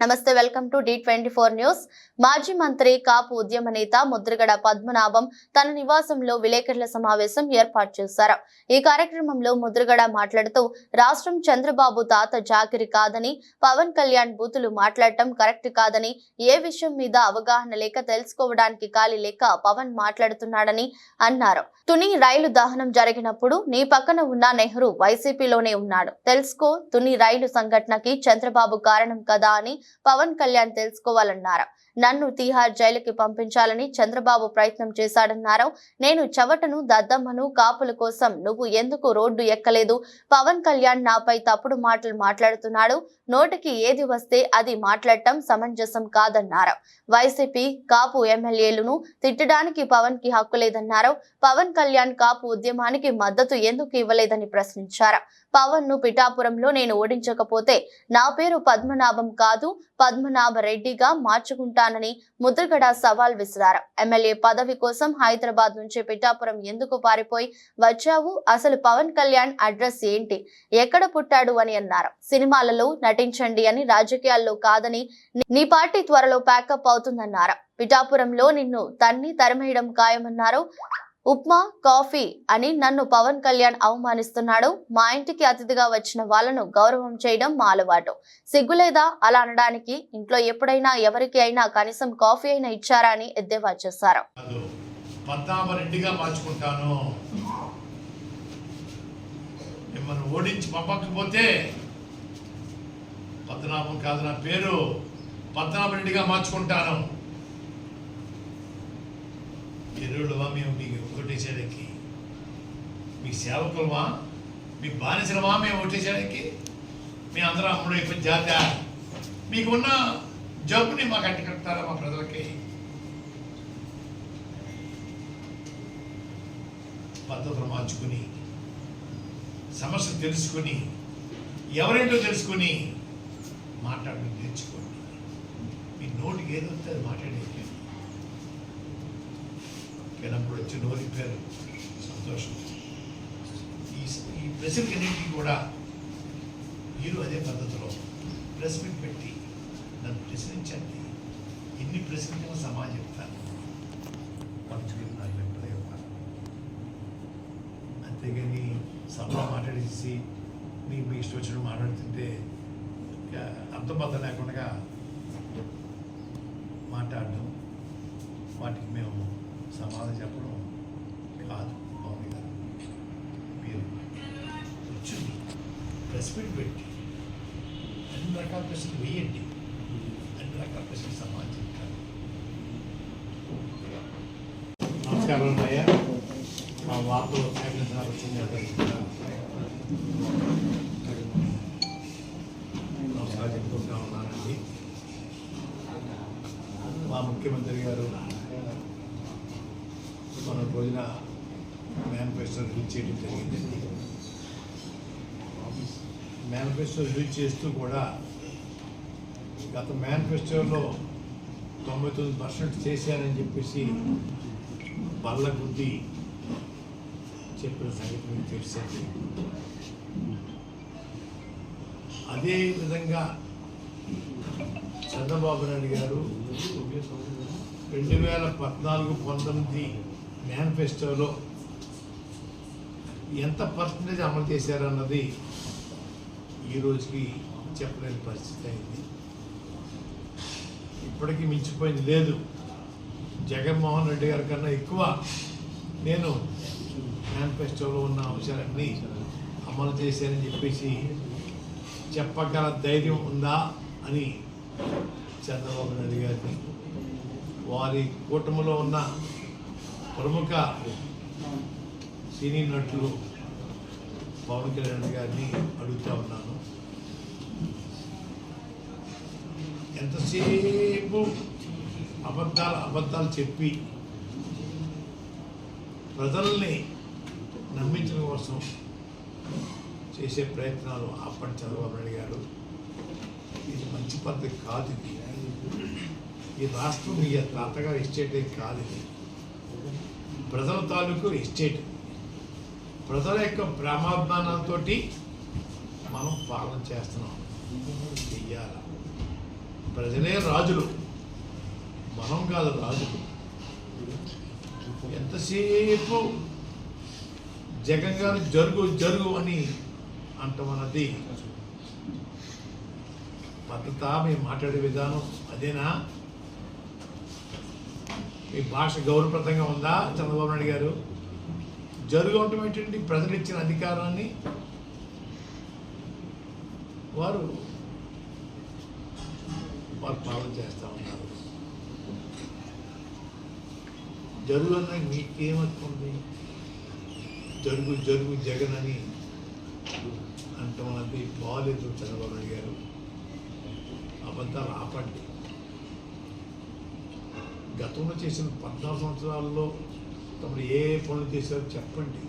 నమస్తే welcome to the twenty four news. మాజీ మంత్రి కాపు ఉద్యమ నేత ముద్రగడ పద్మనాభం తన నివాసంలో విలేకరుల సమావేశం ఏర్పాటు చేశారు. ఈ కార్యక్రమంలో ముద్రగడ మాట్లాడుతూ రాష్ట్రం చంద్రబాబు తాత జాకిరి కాదని పవన్ కళ్యాణ్ బూతులు మాట్లాడటం కరెక్ట్ కాదని ఏ విషయం మీద అవగాహన లేక తెలుసుకోవడానికి ఖాళీ లేక పవన్ మాట్లాడుతున్నాడని అన్నారు. తుని రైలు దహనం జరిగినప్పుడు నీ పక్కన ఉన్న నెహ్రూ వైసీపీలోనే ఉన్నాడు. తెలుసుకో తుని రైలు సంఘటనకి చంద్రబాబు కారణం కదా అని పవన్ కళ్యాణ్ తెలుసుకోవాలన్నారు. నన్ను తీహార్ జైలుకి పంపించాలని చంద్రబాబు ప్రయత్నం చేశాడన్నారు. నేను చవటను దద్దమ్మను కాపుల కోసం నువ్వు ఎందుకు రోడ్డు ఎక్కలేదు? పవన్ కళ్యాణ్ నాపై తప్పుడు మాటలు మాట్లాడుతున్నాడు. నోటికి ఏది వస్తే అది మాట్లాడటం సమంజసం కాదన్నారు. వైసీపీ కాపు ఎమ్మెల్యేలను తిట్టడానికి పవన్కి హక్కు లేదన్నారు. పవన్ కళ్యాణ్ కాపు ఉద్యమానికి మద్దతు ఎందుకు ఇవ్వలేదని ప్రశ్నించారు. పవన్ను పిఠాపురంలో నేను ఓడించకపోతే నా పేరు పద్మనాభం కాదు పద్మనాభ రెడ్డిగా మార్చుకుంటానని ముద్రగడ సవాల్ విసిరారు. ఎమ్మెల్యే పదవి కోసం హైదరాబాద్ నుంచి పిఠాపురం ఎందుకు పారిపోయి వచ్చావు? అసలు పవన్ కళ్యాణ్ అడ్రస్ ఏంటి? ఎక్కడ పుట్టాడు అని అన్నారు. సినిమాలలో నటించండి అని రాజకీయాల్లో కాదని నీ పార్టీ త్వరలో ప్యాకప్ అవుతుందన్నారు. పిఠాపురంలో నిన్ను తన్ని తరిమేయడం ఖాయమన్నారు ఉప్మా కాఫీ అని నన్ను పవన్ కళ్యాణ్ అవమానిస్తున్నాడు. మా ఇంటికి అతిథిగా వచ్చిన వాళ్ళను గౌరవం చేయడం మా అలవాటు. సిగ్గులేదా అలా అనడానికి ఇంట్లో ఎప్పుడైనా ఎవరికి అయినా కనీసం కాఫీ అయినా ఇచ్చారా అని ఎద్దేవా చేశారు. మిమ్మల్ని ఓడించి పంపకపోతే పద్మనాభం కాదు నా పేరు. పద్మనాభరెడ్డిగా మార్చుకుంటాను ఎరువులవా మేము మీకు ఓటేసేయడానికి మీ సేవకులమా మీ బానిసలమా మేము ఓటేసేయడానికి మీ అందరం అమ్ముడు అయిపోయి జాత. మీకున్న జబ్బుని మాకు అంటి మా ప్రజలకి? పద్ధతులు మార్చుకుని సమస్య తెలుసుకుని ఎవరేంటో తెలుసుకుని మాట్లాడడం నేర్చుకోండి. మీ నోటికి ఏదో వస్తే అది మాట్లాడేది కినప్పుడు వచ్చి నోరిప్పారు సంతోషం ఈ ఈ ప్రశ్నలన్నింటికి కూడా మీరు అదే పద్ధతిలో ప్రెస్ మీట్ పెట్టి నన్ను ప్రశ్నించండి ఎన్ని ప్రశ్నించినా సమాజం చెప్తాను పంచుకుని నాకు చెప్పలే ఇవ్వాలి అంతేగాని సభలో మాట్లాడేసి మీ మీ ఇష్టం వచ్చినట్టు మాట్లాడుతుంటే అర్థబద్ధ అర్థబద్ధం లేకుండా మాట్లాడడం వాటికి మేము సమాధానం చెప్పడం కాదు పవన్ గారు. మీరు కూర్చుని ప్రెస్ మీట్ పెట్టి అన్ని రకాల ప్రశ్నలు వేయండి. అన్ని రకాల ప్రశ్నలు సమాధానం చెప్తారు. నమస్కారం అయ్యా. మా వార్తలు ఫ్యామిలీ సార్ వచ్చింది నమస్కారం చెప్పుకుంటా ఉన్నానండి. మా ముఖ్యమంత్రి గారు రోజున మేనిఫెస్టో రిలీజ్ చేయడం జరిగిందండి మేనిఫెస్టో రిలీజ్ చేస్తూ కూడా గత మేనిఫెస్టోలో తొంభై తొమ్మిది పర్సెంట్ చేశానని చెప్పేసి బల్ల గుద్ది చెప్పిన సంగతి మీకు తెలిసింది అదే విధంగా చంద్రబాబు నాయుడు గారు రెండు వేల పద్నాలుగు పంతొమ్మిది మేనిఫెస్టోలో ఎంత పర్సంటేజ్ అమలు చేశారన్నది ఈరోజుకి చెప్పలేని పరిస్థితి అయింది. ఇప్పటికీ మించిపోయింది లేదు. జగన్మోహన్ రెడ్డి గారి కన్నా ఎక్కువ నేను మేనిఫెస్టోలో ఉన్న అంశాలన్నీ అమలు చేశానని చెప్పేసి చెప్పగల ధైర్యం ఉందా అని చంద్రబాబు నాయుడు గారిని వారి కూటమిలో ఉన్న ప్రముఖ సినీ నటులు పవన్ కళ్యాణ్ గారిని అడుగుతా ఉన్నాను. ఎంతసేపు అబద్ధాలు అబద్ధాలు చెప్పి ప్రజల్ని నమ్మించడం కోసం చేసే ప్రయత్నాలు అప్పటి చంద్రబాబు నాయుడు గారు. ఇది మంచి పద్ధతి కాదు ఇది. ఈ రాష్ట్రం మీ తాతగారు ఎస్టేటే కాదు ఇది. ప్రజల తాలూకు ఎస్టేట్. ప్రజల యొక్క ప్రేమాభిమానాలతో మనం పాలన చేస్తున్నాం. చెయ్యాల. ప్రజలే రాజులు. మనం కాదు రాజులు. ఎంతసేపు జగన్ గారు జరుగు జరుగు అని అంటామన్నది పద్ధత మేము మాట్లాడే విధానం. అదేనా? మీ భాష గౌరవప్రదంగా ఉందా? చంద్రబాబు నాయుడు గారు. జరుగు అంటే ప్రజలు ఇచ్చిన అధికారాన్ని వారు వారు పాలన చేస్తూ ఉన్నారు. జరుగు అన్న మీకేమనుకుంది జరుగు జరుగు జగన్ అని అంటాం అన్నది బాగాలేదు చంద్రబాబు నాయుడు గారు. అబద్ధాలు ఆపండి. గతంలో చేసిన పద్నాలుగు సంవత్సరాల్లో తమరు ఏ పనులు చేశారో చెప్పండి.